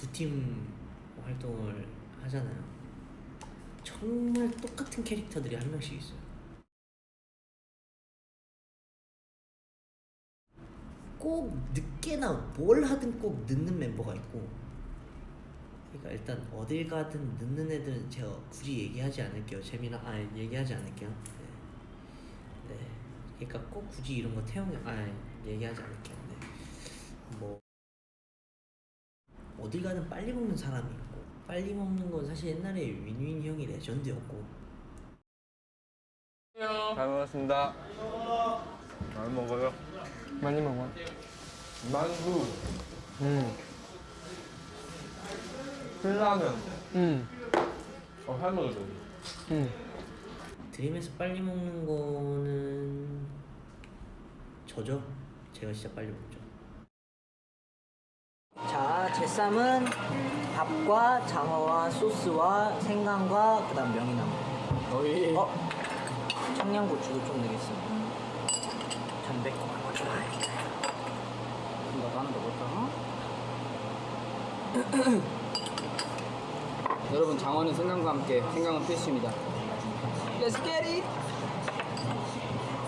두 팀 활동을 하잖아요. 정말 똑같은 캐릭터들이 한 명씩 있어요. 꼭 늦게나 뭘 하든 꼭 늦는 멤버가 있고 그러니까 일단 어딜 가든 늦는 애들은 제가 굳이 얘기하지 않을게요 재미나 아 얘기하지 않을게요 네, 네. 그러니까 꼭 굳이 이런 거 태용 아 얘기하지 않을게요 네. 뭐 어딜 가든 빨리 먹는 사람이 있고 빨리 먹는 건 사실 옛날에 윈윈 형이 레전드였고 잘 먹었습니다. 잘 먹어요. 많이 먹어. 만두, 음, 신라면. 음, 어, 할 먹어도 돼. 음. 드림에서 빨리 먹는 거는 저죠. 제가 진짜 빨리 먹죠. 자, 제 쌈은 밥과 장어와 소스와 생강과 그다음 명이나물. 너희 어? 청양고추도 좀 넣겠습니다. 전 매콤한 거 좋아하니까요. 나도 하나 먹을까? 여러분 장어는 생강과 함께 생강은 필수입니다. Let's get it.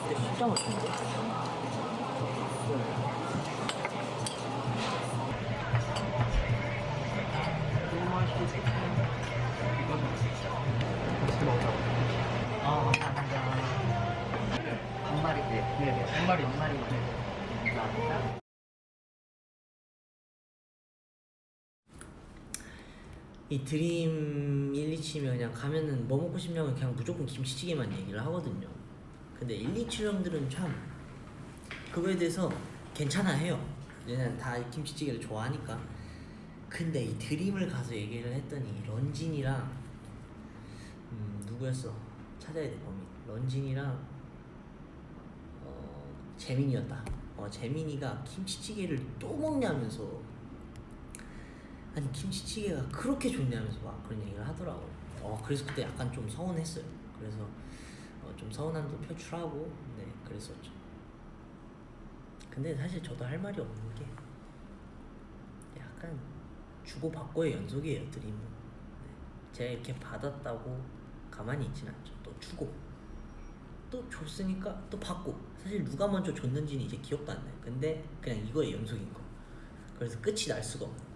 근데 진짜 맛있는데? 네, 한 마리, 한 마리. 감사합니다. 이 드림 1, 2치면 그냥 가면은 뭐 먹고 싶냐면 그냥 무조건 김치찌개만 얘기를 하거든요. 근데 1, 2치 형들은 참 그거에 대해서 괜찮아 해요. 얘는 다 김치찌개를 좋아하니까. 근데 이 드림을 가서 얘기를 했더니 런진이랑 음, 누구였어? 찾아야 돼 범인. 런진이랑 어, 재민이었다. 어, 재민이가 김치찌개를 또 먹냐면서 아니 김치찌개가 그렇게 좋냐면서 막 그런 얘기를 하더라고요. 어 그래서 그때 약간 좀 서운했어요. 그래서 어, 좀 서운함도 표출하고 네 그랬었죠. 근데 사실 저도 할 말이 없는 게 약간 주고 받고의 연속이에요 드림은. 네. 제가 이렇게 받았다고 가만히 있진 않죠. 또 주고 또 줬으니까 또 받고 사실 누가 먼저 줬는지는 이제 기억도 안 나요. 근데 그냥 이거의 연속인 거. 그래서 끝이 날 수가 없는.